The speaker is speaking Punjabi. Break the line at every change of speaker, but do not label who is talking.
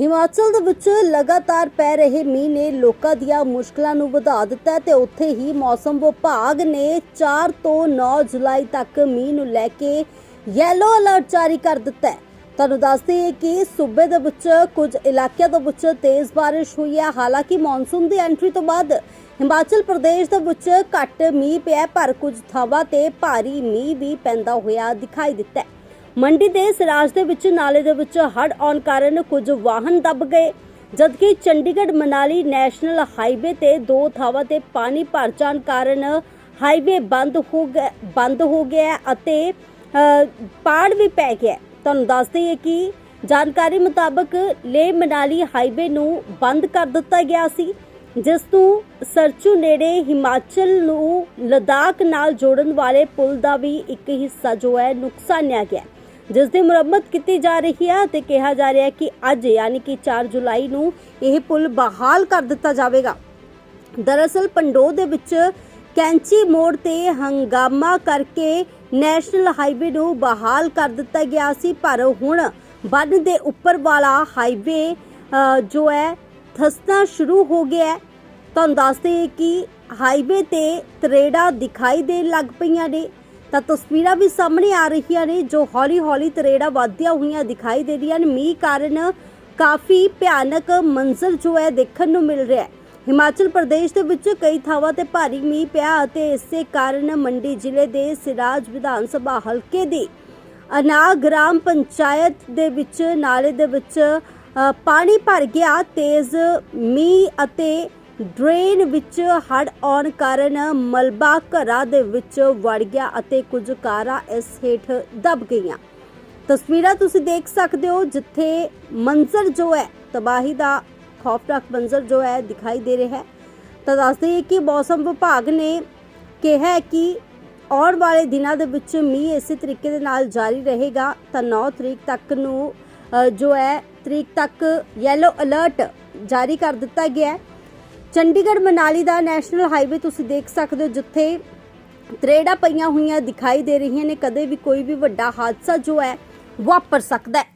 ਹਿਮਾਚਲ ਦੇ ਵਿੱਚ ਲਗਾਤਾਰ ਪੈ ਰਹੇ ਮੀਂਹ ਨੇ ਲੋਕਾਂ ਦੀਆਂ ਮੁਸ਼ਕਲਾਂ ਨੂੰ ਵਧਾ ਦਿੱਤਾ ਹੈ ਤੇ ਉੱਥੇ ਹੀ ਮੌਸਮ ਵਿਭਾਗ ਨੇ 4 ਤੋਂ 9 ਜੁਲਾਈ ਤੱਕ ਮੀਂਹ ਨੂੰ ਲੈ ਕੇ ਯੈਲੋ ਅਲਰਟ ਜਾਰੀ ਕਰ ਦਿੱਤਾ ਹੈ। ਤੁਹਾਨੂੰ ਦੱਸਦੇ ਹਾਂ ਕਿ ਸੂਬੇ ਦੇ ਵਿੱਚ ਕੁਝ ਇਲਾਕਿਆਂ ਦੇ ਵਿੱਚ ਤੇਜ਼ ਬਾਰਿਸ਼ ਹੋਈ ਹੈ। ਹਾਲਾਂਕਿ ਮੌਨਸੂਨ ਦੀ ਐਂਟਰੀ ਤੋਂ ਬਾਅਦ ਹਿਮਾਚਲ ਪ੍ਰਦੇਸ਼ ਦੇ ਵਿੱਚ ਘੱਟ ਮੀਂਹ ਪਿਆ ਪਰ ਕੁਝ ਥਾਵਾਂ ਤੇ ਭਾਰੀ ਮੀਂਹ ਵੀ ਪੈਂਦਾ ਹੋਇਆ ਦਿਖਾਈ ਦਿੱਤਾ ਹੈ। ਮੰਡੀ ਦੇ ਸਿਰਾਜ ਦੇ ਵਿੱਚ, ਨਾਲੇ ਦੇ ਵਿੱਚ ਹੜ੍ਹ ਆਉਣ ਕਾਰਨ ਕੁਝ ਵਾਹਨ ਦਬ ਗਏ। ਜਦਕਿ ਚੰਡੀਗੜ੍ਹ ਮਨਾਲੀ ਨੈਸ਼ਨਲ ਹਾਈਵੇ ਤੇ ਦੋ ਥਾਵਾਂ ਤੇ ਪਾਣੀ ਭਰ ਜਾਣ ਕਾਰਨ ਹਾਈਵੇ ਬੰਦ ਹੋ ਗਿਆ ਬੰਦ ਹੋ ਗਿਆ ਅਤੇ ਪਾੜ ਵੀ ਪੈ ਗਿਆ। ਤੁਹਾਨੂੰ ਦੱਸ ਹਾਂ ਕਿ ਜਾਣਕਾਰੀ ਮੁਤਾਬਕ ਲੇਹ ਮਨਾਲੀ ਹਾਈਵੇ ਨੂੰ ਬੰਦ ਕਰ ਦਿੱਤਾ ਗਿਆ ਸੀ, ਜਿਸ ਨੂੰ ਸਰਚੂ ਨੇੜੇ ਹਿਮਾਚਲ ਨੂੰ ਲਦਾਖ ਨਾਲ ਜੋੜਨ ਵਾਲੇ ਪੁਲ ਦਾ ਵੀ ਇੱਕ ਹਿੱਸਾ ਜੋ ਹੈ, ਨੁਕਸਾਨਿਆ ਗਿਆ। ਜਿਸ ਦੀ ਮੁਰੰਮਤ ਕੀਤੀ ਜਾ ਰਹੀ ਹੈ ਤੇ ਕਿਹਾ ਜਾ ਰਿਹਾ ਹੈ ਕਿ ਅੱਜ ਯਾਨੀ ਕਿ 4 ਜੁਲਾਈ ਨੂੰ ਇਹ ਪੁਲ ਬਹਾਲ ਕਰ ਦਿੱਤਾ ਜਾਵੇਗਾ। ਦਰਅਸਲ ਪੰਡੋ ਦੇ ਵਿੱਚ ਕੈਂਚੀ ਮੋੜ ਤੇ ਹੰਗਾਮਾ ਕਰਕੇ ਨੈਸ਼ਨਲ ਹਾਈਵੇ ਨੂੰ ਬਹਾਲ ਕਰ ਦਿੱਤਾ ਗਿਆ ਸੀ, ਪਰ ਹੁਣ ਬੰਨ ਦੇ ਉੱਪਰ ਵਾਲਾ ਹਾਈਵੇ ਜੋ ਹੈ, ਥਸਣਾ ਸ਼ੁਰੂ ਹੋ ਗਿਆ ਹੈ। ਤੁਹਾਨੂੰ ਦੱਸਦੇ ਹਾਂ ਕਿ ਹਾਈਵੇ ਤੇ ਤਰੇੜਾ ਦਿਖਾਈ ਦੇਣ ਲੱਗ ਪਈਆਂ ਨੇ। ਤਾਂ ਤਸਵੀਰਾਂ ਵੀ ਸਾਹਮਣੇ ਆ ਰਹੀਆਂ ਨੇ ਜੋ ਹੌਲੀ-ਹੌਲੀ ਤਰੇੜਾ ਵਧਦੀਆਂ ਹੋਈਆਂ ਦਿਖਾਈ ਦੇ ਰਹੀਆਂ ਨੇ। ਮੀਂਹ ਕਾਰਨ ਕਾਫੀ ਭਿਆਨਕ ਮੰਜ਼ਰ ਜੋ ਹੈ ਦੇਖਣ ਨੂੰ ਮਿਲ ਰਿਹਾ ਹੈ। ਹਿਮਾਚਲ ਪ੍ਰਦੇਸ਼ ਦੇ ਵਿੱਚ ਕਈ ਥਾਵਾਂ ਤੇ ਭਾਰੀ ਮੀਂਹ ਪਿਆ ਅਤੇ ਇਸੇ ਕਾਰਨ ਮੰਡੀ ਜ਼ਿਲ੍ਹੇ ਦੇ ਸਿਰਾਜ ਵਿਧਾਨ ਸਭਾ ਹਲਕੇ ਦੀ ਅਨਾ ਗ੍ਰਾਮ ਪੰਚਾਇਤ ਦੇ ਵਿੱਚ, ਨਾਲੇ ਦੇ ਵਿੱਚ ਪਾਣੀ ਭਰ ਗਿਆ। ਤੇਜ਼ ਮੀਂਹ ਅਤੇ ਡਰੇਨ ਵਿੱਚ ਹੜ ਆਉਣ ਕਾਰਨ ਮਲਬਾ ਘਰਾਂ ਦੇ ਵਿੱਚ ਵੜ ਗਿਆ ਅਤੇ ਕੁਝ ਕਾਰਾਂ ਇਸ ਹੇਠ ਦਬ ਗਈਆਂ। ਤਸਵੀਰਾਂ ਤੁਸੀਂ ਦੇਖ ਸਕਦੇ ਹੋ ਜਿੱਥੇ ਮੰਜ਼ਰ ਜੋ ਹੈ, ਤਬਾਹੀ ਦਾ ਖੌਫਨਾਕ ਮੰਜ਼ਰ ਜੋ ਹੈ ਦਿਖਾਈ ਦੇ ਰਿਹਾ ਹੈ। ਤਾਂ ਦੱਸਦੇ ਹਾਂ ਕਿ ਮੌਸਮ ਵਿਭਾਗ ਨੇ ਕਿਹਾ ਹੈ ਕਿ ਆਉਣ ਵਾਲੇ ਦਿਨਾਂ ਦੇ ਵਿੱਚ ਮੀਂਹ ਇਸੇ ਤਰੀਕੇ ਦੇ ਨਾਲ ਜਾਰੀ ਰਹੇਗਾ। ਤਾਂ 9 ਤਰੀਕ ਤੱਕ ਨੂੰ ਜੋ ਹੈ, ਤਰੀਕ ਤੱਕ ਯੈਲੋ ਅਲਰਟ ਜਾਰੀ ਕਰ ਦਿੱਤਾ ਗਿਆ ਹੈ। ਚੰਡੀਗੜ੍ਹ ਮਨਾਲੀ ਦਾ ਨੈਸ਼ਨਲ ਹਾਈਵੇ ਤੁਸੀਂ ਦੇਖ ਸਕਦੇ ਹੋ, ਜਿੱਥੇ ਤਰੇੜਾ ਪਈਆਂ ਹੋਈਆਂ ਦਿਖਾਈ ਦੇ ਰਹੀਆਂ ਨੇ। ਕਦੇ ਵੀ ਕੋਈ ਵੀ ਵੱਡਾ ਹਾਦਸਾ ਜੋ ਹੈ, ਵਾਪਰ ਸਕਦਾ ਹੈ।